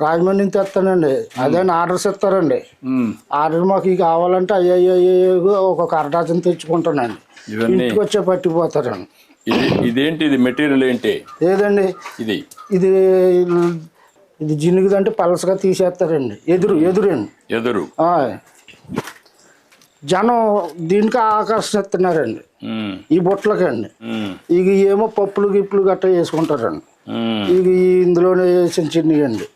రాజమండ్రి నుంచి తెస్తానండి. అదే ఆర్డర్స్ ఇస్తారండి. ఆర్డర్ మాకు ఇవి కావాలంటే అయ్యో ఒక కరటాచం తెచ్చుకుంటానండి. ఇంటికి వచ్చే పట్టిపోతారండి. ఇది ఇదేంటి? ఇది మెటీరియల్ ఏంటి? లేదండి ఇది. ఇది ఇది జినుగుదంటే పలసగా తీసేస్తారండి. ఎదురు ఎదురండి. ఎదురు. జనం దీనికి ఆకర్షిస్తున్నారండి. ఈ బుట్టలకండి. ఉమ్. ఇక ఏమో పప్పులు గిప్పులు గట్రా వేసుకుంటారండి. ఈ ఇందులోనే వేసిన చిన్నయండి. ఉమ్.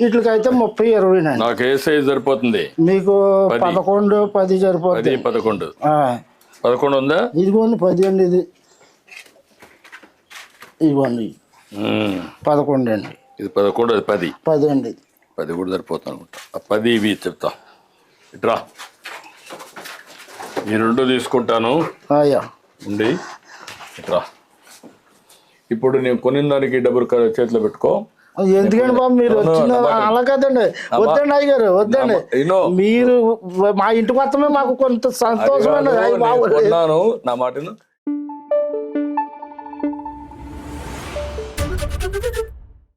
వీటికైతే ముప్పై ఇరవైనండి నాకు ఏ సైజ్ సరిపోతుంది? మీకు పదకొండు పది సరిపోతుంది పదకొండు. పదకొండు ఉందా? ఇదిగోండి పది అండి ఇది. ఇదిగోండి. పదకొండు అండి. ఇది పదకొండు అది పది. పది అండి. పది కూడా సరిపోతుంది అనుకుంటా. ఆ పది ఇవి చెప్తా. ఇట్రా ఈ రెండు తీసుకుంటాను. అయ్యా ఉండి. ఇట్రా ఇప్పుడు నేను కొనిన దానికి డబ్బులు చేతిలో పెట్టుకో. ఎందుకండి బాబు మీరు వచ్చిన అలా కదండి. వద్దండి అయ్యగారు వద్దండి. ఇనో మీరు మా ఇంటికి వస్తమే మాకు కొంత సంతోషం అండి అయ్య నా మాటను.